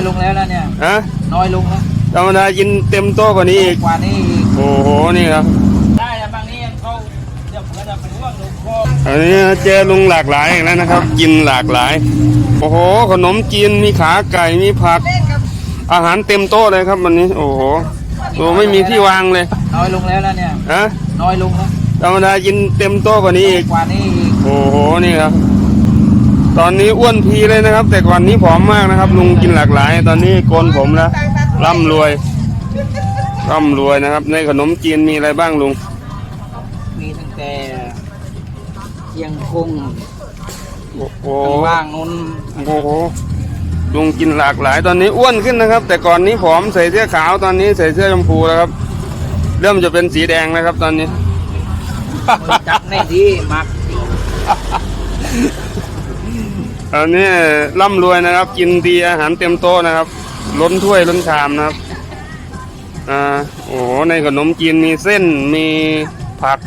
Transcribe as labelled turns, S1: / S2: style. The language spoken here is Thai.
S1: อยลงแล้วนะเนี่ย
S2: ฮะ
S1: น้อยลงแล้ว
S2: ธรรมดากินเต็มโต๊ะกว่านี้อีก
S1: กว่านี้อีก
S2: โอ้โห นี่ครับ
S1: ได้แล้วบางนี้ยังเขาเดี๋ยวผมก็จะเป็นห่วงลงคอ
S2: อันนี้เจอลุงหลากหลายอีกแล้วนะครับ กินหลากหลาย โอ้โห ขนมจีน มีขาไก่ มีผัก อาหารเต็มโต๊ะเลยครับวันนี้ โอ้โหโอ้ไม่มีที่วางเลย
S1: น้อยลงแล้วนะเนี่ย
S2: ฮะ
S1: น้อยลงแล้ว
S2: ธรรมดากินเต็มโต๊ะกว่านี้อีก
S1: กว่านี้อีก
S2: โอ้โห นี่ครับ ตอนนี้อ้วนพีเลยนะครับ แต่ก่อนนี้ผอมมากนะครับลุงกินหลากหลาย ตอนนี้โกนผมแล้วร่ำรวยร่ำรวยนะครับ ในขนมจีนมีอะไรบ้างลุง
S1: มีตั้งแต่เชียงคง
S2: โอ้โห
S1: ข้างล่างนู้น
S2: โอ้โหลุงกินหลากหลาย ตอนนี้อ้วนขึ้นนะครับ แต่ก่อนนี้ผอมใส่เสื้อขาวตอนนี้ใส่เสื้อชมพูแล้วครับ เริ่มจะเป็นสีแดงนะครับ ตอนนี้
S1: จับในที่มัก
S2: ต อันนี้ร่ำรวยนะครับ กินดีอาหารเต็มโต๊ะนะครับ ล้นถ้วยล้นชามนะครับอ่าโอ้โหในขนมจีนมีเส้นมีผัก